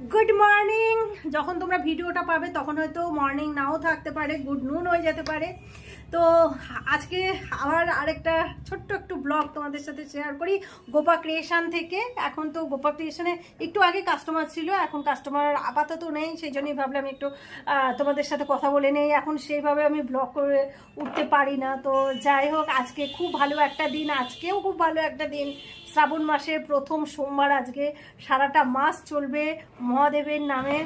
Good morning যখন তোমরা ভিডিওটা পাবে, তখন হয়তো মর্নিং নাও থাকতে পারে গুড নুন হয়ে যেতে পারে। তো আজকে আবার আরেকটা ছোট্ট একটু ব্লগ তোমাদের সাথে শেয়ার করি। গোপা ক্রিয়েশন থেকে। এখন তো গোপা ক্রিয়েশনে একটু আগে কাস্টমার ছিল, এখন কাস্টমার আপাতত নেই সেই জন্যই ভাবলাম একটু তোমাদের সাথে কথা বলে নেই। এখন সেইভাবে আমি ব্লগ করে উঠতে পারি না। তো যাই হোক, আজকে খুব ভালো একটা দিন, আজকেও খুব ভালো একটা দিন। শ্রাবণ মাসের প্রথম সোমবার আজকে সারাটা মাস চলবে মহাদেবের নামে।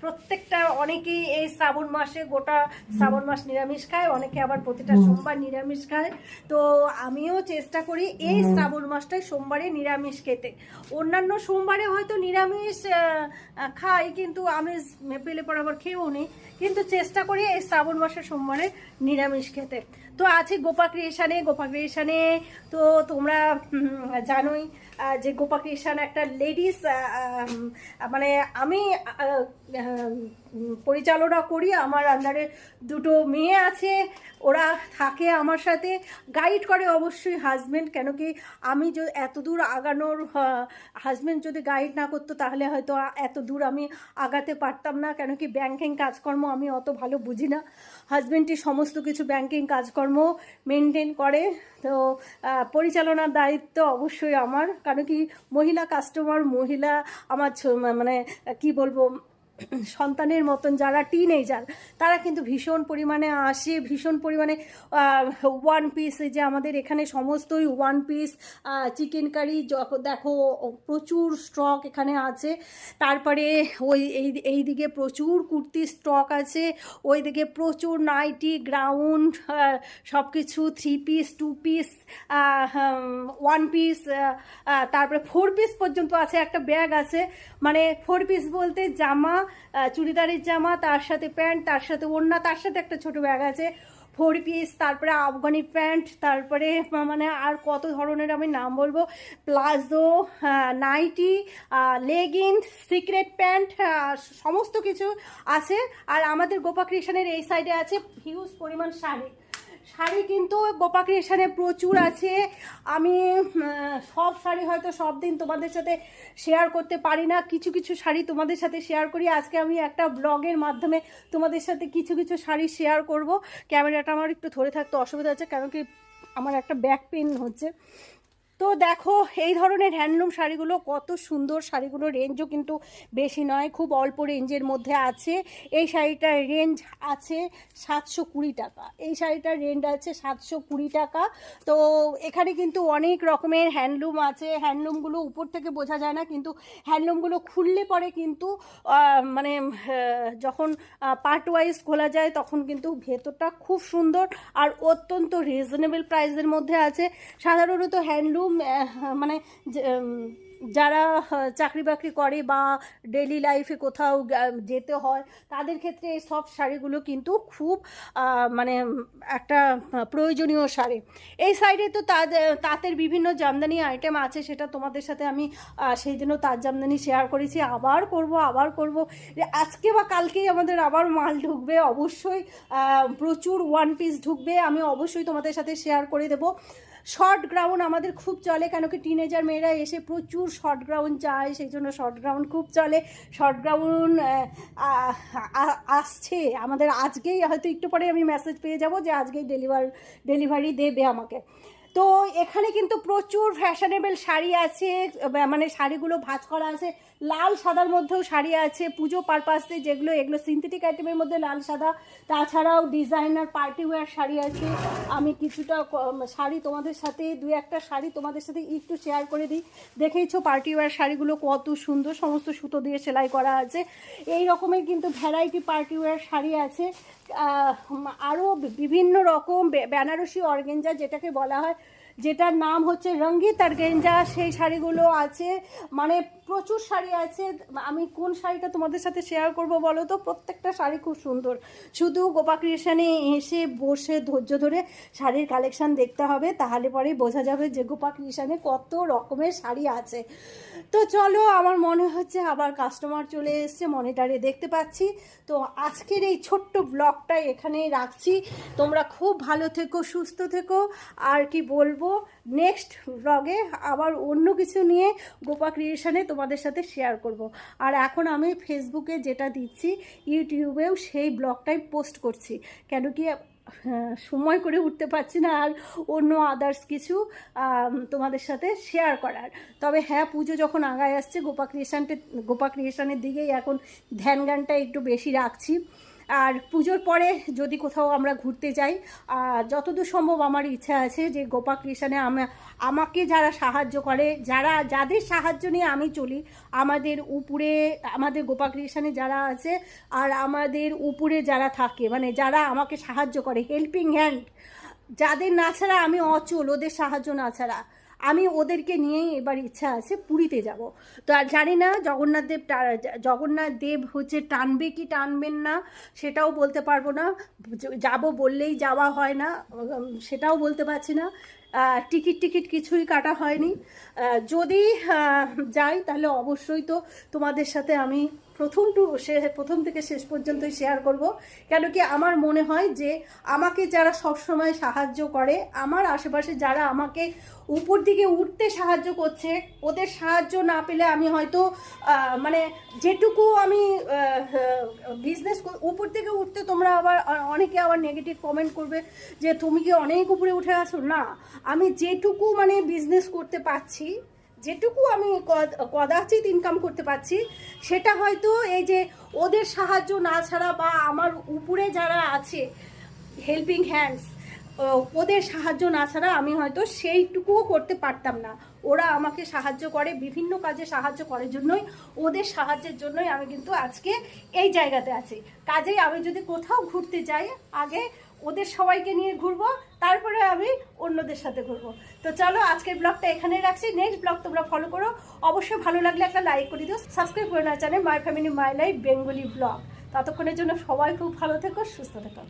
প্রত্যেকটা অনেকেই এই শ্রাবণ মাসে গোটা শ্রাবণ মাস নিরামিষ খায় অনেকে আবার প্রতিটা সোমবার নিরামিষ খায়। তো আমিও চেষ্টা করি এই শ্রাবণ মাসটায় সোমবারে নিরামিষ খেতে। অন্যান্য সোমবারে হয়তো নিরামিষ খাই কিন্তু আমি পেলে পর আবার খেয়েও নিই কিন্তু চেষ্টা করি এই শ্রাবণ মাসের সোমবারে নিরামিষ খেতে। তো আছে গোপা ক্রিয়েশনে গোপা ক্রিয়েশনে তো তোমরা জানোই যে গোপা ক্রিয়েশন একটা লেডিস মানে আমি পরিচালনা করি, আমার আন্ডারে দুটো মেয়ে আছে, ওরা থাকে আমার সাথে গাইড করে অবশ্যই হাজব্যান্ড কেন কি আমি যদি এত দূর আগানোর হাজব্যান্ড যদি গাইড না করতো তাহলে হয়তো এত দূর আমি আগাতে পারতাম না, কেন কি ব্যাংকিং কাজকর্ম আমি অত ভালো বুঝি না। হাজব্যান্ডটি সমস্ত কিছু ব্যাংকিং কাজকর্ম মেনটেন করে, তো পরিচালনার দায়িত্ব অবশ্যই আমার কারণ কি মহিলা কাস্টমার মহিলা আমার মানে কি বলব সন্তানের মতন যারা টিনেজার তারা কিন্তু ভীষণ পরিমাণে আসে, ভীষণ পরিমাণে ওয়ান পিস যে আমাদের এখানে সমস্তই ওয়ান পিস চিকেন কারি দেখো, প্রচুর স্টক এখানে আছে। তারপরে ওই, এই এই দিকে প্রচুর কুর্তি স্টক আছে। ওই দিকে প্রচুর নাইটি গ্রাউন্ড সব কিছু three piece two piece one piece তারপরে ফোর পিস পর্যন্ত আছে, একটা ব্যাগ আছে। মানে ফোর পিস বলতে জামা চুড়িদারের জামা, তার সাথে প্যান্ট, তার সাথে ওড়না, তার সাথে একটা ছোট ব্যাগ আছে ফোর পিস তারপরে আফগানি প্যান্ট, তারপরে মানে আর কত ধরনের আমি নাম বলব? Palazzo nightie leggings secret pant সমস্ত কিছু আছে। আর আমাদের গোপা ক্রিয়েশনের এই সাইডে আছে হিউজ পরিমাণ শাড়ি। শাড়ি কিন্তু গোপা ক্রিয়েশনে প্রচুর আছে। আমি সব শাড়ি হয়তো সব দিন তোমাদের সাথে শেয়ার করতে পারি না। কিছু কিছু শাড়ি তোমাদের সাথে শেয়ার করি। আজকে আমি একটা ব্লগের মাধ্যমে তোমাদের সাথে কিছু কিছু শাড়ি শেয়ার করব। ক্যামেরাটা আমার একটু ধরে থাকতে অসুবিধা হচ্ছে, কারণ কি আমার একটা ব্যাক পেন হচ্ছে। তো দেখো, এই ধরনের হ্যান্ডলুম শাড়িগুলো কত সুন্দর শাড়িগুলোর রেঞ্জও কিন্তু বেশি নয়, খুব অল্প রেঞ্জের মধ্যে আছে। এই শাড়িটার রেঞ্জ আছে সাতশো কুড়ি টাকা। এই শাড়িটার রেঞ্জ আছে সাতশো কুড়ি টাকা। তো এখানে কিন্তু অনেক রকমের হ্যান্ডলুম আছে। হ্যান্ডলুমগুলো উপর থেকে বোঝা যায় না, কিন্তু হ্যান্ডলুমগুলো খুললে পরে কিন্তু মানে যখন পার্ট ওয়াইজ খোলা যায়, তখন কিন্তু ভেতরটা খুব সুন্দর আর অত্যন্ত রিজনেবল প্রাইসের মধ্যে আছে। সাধারণত হ্যান্ডলুম মানে যারা চাকরি বাকরি করে বা ডেলি লাইফে কোথাও যেতে হয়, তাদের ক্ষেত্রে এই সব শাড়িগুলো কিন্তু খুব মানে একটা প্রয়োজনীয় শাড়ি। এই সাইডে তো তা- তাঁতের বিভিন্ন জামদানি আইটেম আছে, সেটা তোমাদের সাথে আমি সেই জন্য তাঁত জামদানি শেয়ার করেছি। আবার করব আবার করব। আজকে বা কালকেই আমাদের আবার মাল ঢুকবে, অবশ্যই প্রচুর ওয়ান পিস ঢুকবে, আমি অবশ্যই তোমাদের সাথে শেয়ার করে দেবো। শর্ট গ্রাউন্ড আমাদের খুব চলে, কেন কি টিনেজার মেয়েরা এসে প্রচুর শর্ট গ্রাউন্ড চায়, সেই জন্য শর্ট গ্রাউন্ড খুব চলে। শর্ট গ্রাউন্ড আসছে। আমাদের আজকেই হয়তো একটু পরে আমি মেসেজ পেয়ে যাব যে আজকেই ডেলিভার ডেলিভারি দেবে আমাকে। তো এখানে কিন্তু প্রচুর ফ্যাশনেবল শাড়ি আছে মানে শাড়িগুলো ভাঁজ করা আছে। লাল সাদার মধ্যেও শাড়ি আছে, পুজো পারপাসে যেগুলো, এগুলো সিনথেটিক আইটেমের মধ্যে লাল সাদা। তাছাড়াও ডিজাইনার পার্টি ওয়্যার শাড়ি আছে। আমি কিছুটা শাড়ি তোমাদের সাথে, দু একটা শাড়ি তোমাদের সাথে একটু শেয়ার করে দিই। দেখেইছো পার্টি ওয়্যার শাড়িগুলো কত সুন্দর, সমস্ত সুতো দিয়ে সেলাই করা আছে। এই রকমের কিন্তু ভ্যারাইটি পার্টি ওয়্যার শাড়ি আছে। আরও বিভিন্ন রকম বেনারসি অর্গেঞ্জা যেটাকে বলা হয় যেটার নাম হচ্ছে রঙ্গিত অর্গেঞ্জা সেই শাড়িগুলো আছে। মানে প্রচুর শাড়ি আছে। আমি কোন শাড়িটা তোমাদের সাথে শেয়ার করব বলো তো? প্রত্যেকটা শাড়ি খুব সুন্দর। শুধু গোপা ক্রিয়েশনে এসে বসে ধৈর্য ধরে শাড়ির কালেকশন দেখতে হবে, তাহলে পরেই বোঝা যাবে যে গোপা ক্রিয়েশনে কত রকমের শাড়ি আছে। তো চলো, আমার মনে হচ্ছে আবার কাস্টমার চলে এসছে মনিটারে দেখতে পাচ্ছি। তো আজকের এই ছোট্ট ব্লগটা এখানেই রাখছি। তোমরা খুব ভালো থেকো, সুস্থ থেকো। আর কি বলব? আসব নেক্সট ব্লগে আবার অন্য কিছু নিয়ে গোপা ক্রিয়েশনে তোমাদের সাথে শেয়ার করব। আর এখন আমি ফেসবুকে যেটা দিচ্ছি ইউটিউবেও সেই ব্লগটাই পোস্ট করছি। কেন কি হ্যাঁ, সময় করে উঠতে পারছি না আর অন্য আদার্স কিছু তোমাদের সাথে শেয়ার করার। তবে হ্যাঁ পুজো যখন আগায় আসছে গোপা ক্রিয়েশানটা গোপা ক্রিয়েশনের দিকেই এখন ধ্যান জ্ঞানটা একটু বেশি রাখছি। আর পুজোর পরে যদি কোথাও আমরা ঘুরতে যাই যতদূর সম্ভব আমার ইচ্ছা আছে যে গোপা আমা, আমাকে যারা সাহায্য করে, যারা, যাদের সাহায্য নিয়ে আমি চলি, আমাদের উপরে, আমাদের গোপা ক্রিয়েশনে যারা আছে আর আমাদের উপরে যারা থাকে মানে যারা আমাকে সাহায্য করে হেল্পিং হ্যান্ড যাদের না ছাড়া আমি অচল, ওদের সাহায্য না ছাড়া। আমি ওদেরকে নিয়েই এবার ইচ্ছা আছে পুরীতে যাব। তো আর জানি না জগন্নাথ দেব জগন্নাথ দেব হচ্ছে টানবে কি টানবেন না সেটাও বলতে পারব না। যাব বললেই যাওয়া হয় না সেটাও বলতে পারছি না। টিকিট টিকিট কিছুই কাটা হয়নি। যদি যাই, তাহলে অবশ্যই তো তোমাদের সাথে আমি প্রথম টু প্রথম থেকে শেষ পর্যন্তই শেয়ার করব। কেন কি আমার মনে হয় যে আমাকে যারা সবসময় সাহায্য করে, আমার আশেপাশে যারা আমাকে উপর দিকে উঠতে সাহায্য করছে, ওদের সাহায্য না পেলে আমি হয়তো মানে যেটুকু আমি বিজনেস উপর থেকে উঠতে তোমরা আবার অনেকে আবার নেগেটিভ কমেন্ট করবে যে, তুমি কি অনেক উপরে উঠে আসো না আমি যেটুকু মানে বিজনেস করতে পারছি, যেটুকু আমি কদ- কদাচিৎ ইনকাম করতে পারছি, সেটা হয়তো এই যে ওদের সাহায্য না ছাড়া বা আমার উপরে যারা আছে হেল্পিং হ্যান্ডস ওদের সাহায্য না ছাড়া আমি হয়তো সেইটুকুও করতে পারতাম না। ওরা আমাকে সাহায্য করে, বিভিন্ন কাজে সাহায্য করার জন্যই, ওদের সাহায্যের জন্যই আমি কিন্তু আজকে এই জায়গাতে আছি। কাজেই আমি যদি কোথাও ঘুরতে যাই, আগে ওদের সবাইকে নিয়ে ঘুরবো, তারপরে আমি অন্যদের সাথে ঘুরবো। তো চলো আজকের ব্লগটা এখানেই রাখছি। নেক্সট ব্লগ তোমরা ফলো করো। অবশ্যই ভালো লাগলে একটা লাইক করে দিও। সাবস্ক্রাইব করে না channel my family my life Bengali blog ততক্ষণের জন্য সবাই খুব ভালো থেকো, সুস্থ থেকো।